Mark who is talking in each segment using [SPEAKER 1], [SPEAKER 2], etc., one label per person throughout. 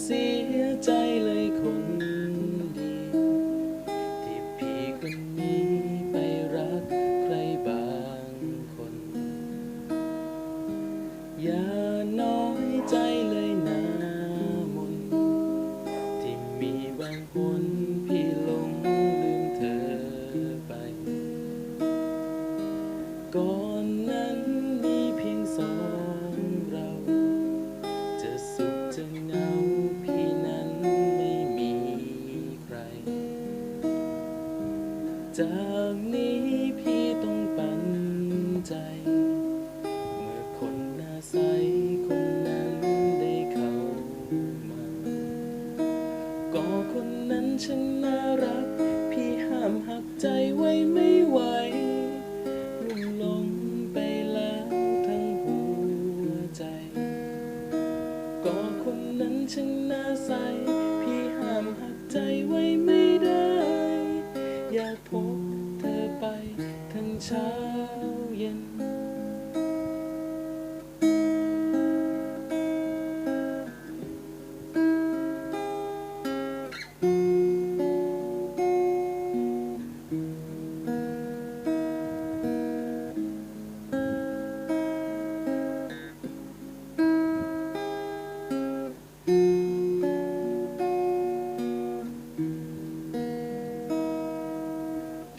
[SPEAKER 1] เสียใจ จากนี้พี่ต้องปั่นใจ เมื่อคนหน้าใสคนนั้นได้เข้ามา ก็คนนั้นฉันน่ารัก พี่ห้ามหักใจไว้ไม่ไหวลุ่มลงไปแล้วทั้งหัวใจ ก็คนนั้นช่างน่าใส พี่ห้ามหักใจไว้ไม่ได้ อยากพบเธอไปทั้งเช้าเย็น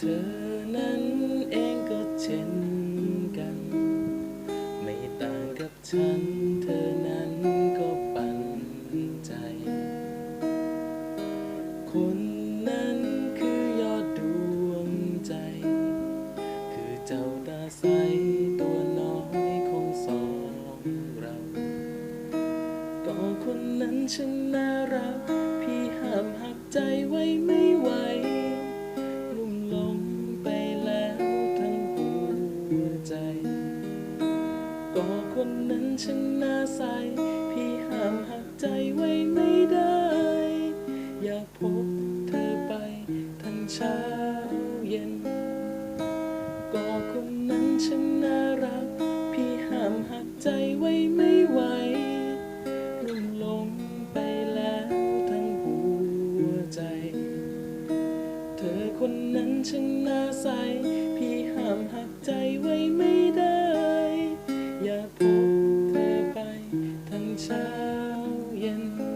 [SPEAKER 1] ธอนั้นเองก็เช่นกัน ไม่ต่างกับฉัน เธอนั้นก็ปั่นใจ คนนั้นคือยอดดวงใจ คือเจ้าตาใสตัวน้อยของสองเรา ก็คนนั้นฉันน่ารัก พี่ห้ามหักใจไว้ไม่ไหว คนนั้นช่างน่าใส พี่ห้ามหักใจไว้ไม่ได้ อยากพบเธอไปทั้งเช้าเย็น ก็คนนั้นช่างน่ารัก พี่ห้ามหักใจไว้ไม่ไหวลุ่มหลงไปแล้วทั้งหัวใจ เธอคนนั้นช่างน่าใส Italian